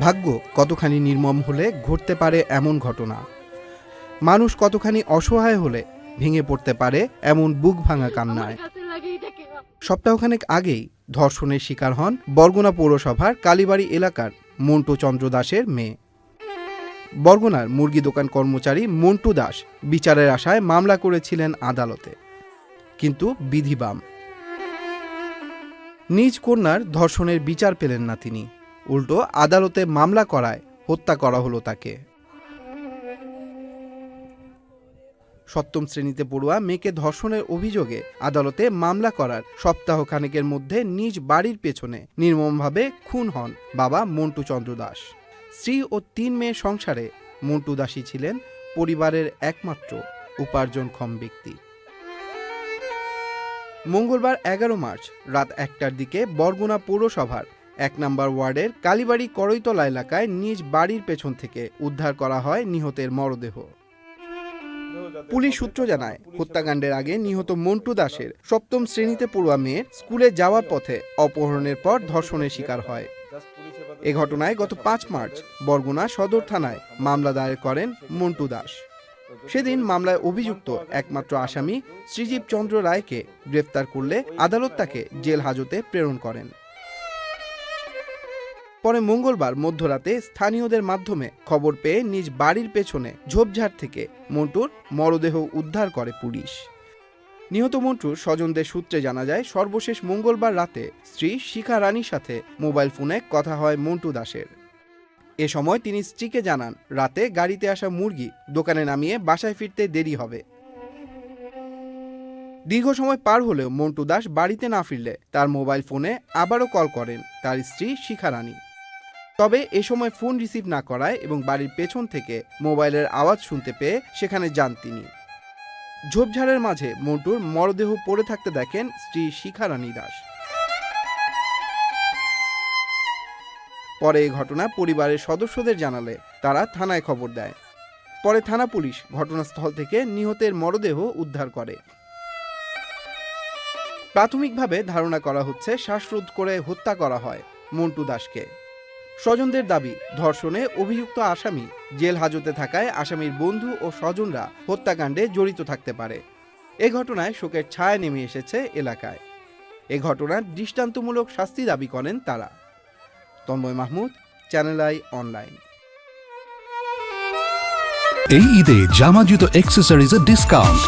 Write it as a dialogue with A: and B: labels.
A: ভাগ্য কতখানি নির্মম হলে ঘটতে পারে এমন ঘটনা? মানুষ কতখানি অসহায় হলে ভেঙে পড়তে পারে এমন বুক ভাঙা কান্নায়? সপ্তাহখানেক আগেই ধর্ষণের শিকার হন বরগুনা পৌরসভার কালীবাড়ি এলাকার মন্টু চন্দ্র দাসের মেয়ে। বরগুনার মুরগি দোকান কর্মচারী মন্টু দাস বিচারের আশায় মামলা করেছিলেন আদালতে। কিন্তু বিধিবাম নিজ কন্যার ধর্ষণের বিচার পেলেন না তিনি। উল্টো আদালতে মামলা করায়, হত্যা করা হলো তাকে। সপ্তম শ্রেণীতে পড়ুয়া মেয়েকে ধর্ষণের অভিযোগে আদালতে মামলা করার সপ্তাহ খানেকের মধ্যে নিজ বাড়ির পেছনে নির্মমভাবে খুন হন বাবা মন্টু চন্দ্র দাস। স্ত্রী ও তিন মেয়ে সংসারে মন্টু দাসী ছিলেন পরিবারের একমাত্র উপার্জনক্ষম ব্যক্তি। মঙ্গলবার এগারো মার্চ রাত একটার দিকে বরগুনা পৌরসভার এক নম্বর ওয়ার্ডের কালীবাড়ি করইতলা এলাকায় নিজ বাড়ির পেছন থেকে উদ্ধার করা হয় নিহতের মরদেহ। পুলিশ সূত্র জানায়, হত্যাকাণ্ডের আগে নিহত মন্টু দাসের সপ্তম শ্রেণীতে পড়ুয়া মেয়ের স্কুলে যাওয়ার পথে অপহরণের পর ধর্ষণের শিকার হয়। এ ঘটনায় গত পাঁচ মার্চ বরগুনা সদর থানায় মামলা দায়ের করেন মন্টু দাস। সেদিন মামলায় অভিযুক্ত একমাত্র আসামি শ্রীজীব চন্দ্র রায়কে গ্রেফতার করলে আদালত তাকে জেল হাজতে প্রেরণ করেন। পরে মঙ্গলবার মধ্যরাতে স্থানীয়দের মাধ্যমে খবর পেয়ে নিজ বাড়ির পেছনে ঝোপঝাড় থেকে মন্টুর মরদেহ উদ্ধার করে পুলিশ। নিহত মন্টুর স্বজনদের সূত্রে জানা যায়, সর্বশেষ মঙ্গলবার রাতে স্ত্রী শিখা রানীর সাথে মোবাইল ফোনে কথা হয় মন্টু দাসের। এ সময় তিনি স্ত্রীকে জানান, রাতে গাড়িতে আসা মুরগি দোকানে নামিয়ে বাসায় ফিরতে দেরি হবে। দীর্ঘ সময় পার হলেও মন্টু দাস বাড়িতে না ফিরলে তার মোবাইল ফোনে আবারও কল করেন তার স্ত্রী শিখা রানী। তবে এ সময় ফোন রিসিভ না করায় এবং বাড়ির পেছন থেকে মোবাইলের আওয়াজ শুনতে পেয়ে সেখানে যান তিনি। ঝোপঝাড়ের মাঝে মন্টুর মরদেহ পড়ে থাকতে দেখেন স্ত্রী শিখা রানী দাস। পরে এই ঘটনা পরিবারের সদস্যদের জানালে তারা থানায় খবর দেয়। পরে থানা পুলিশ ঘটনাস্থল থেকে নিহতের মরদেহ উদ্ধার করে। প্রাথমিকভাবে ধারণা করা হচ্ছে শ্বাসরোধ করে হত্যা করা হয় মন্টু দাসকে। স্বজনদের দাবি ধর্ষণে অভিযুক্ত আসামি জেল হাজতে থাকায় আসামির বন্ধু ও স্বজনরা হত্যাকাণ্ডে জড়িত থাকতে পারে। এ ঘটনায় শোকের ছায়া নেমে এসেছে এলাকায়। এ ঘটনার দৃষ্টান্তমূলক শাস্তি দাবি করেন তারা। Tanmoy Mahmud channel I online.
B: এই ঈদে জামা জুতো অ্যাক্সেসরিজের ডিসকাউন্ট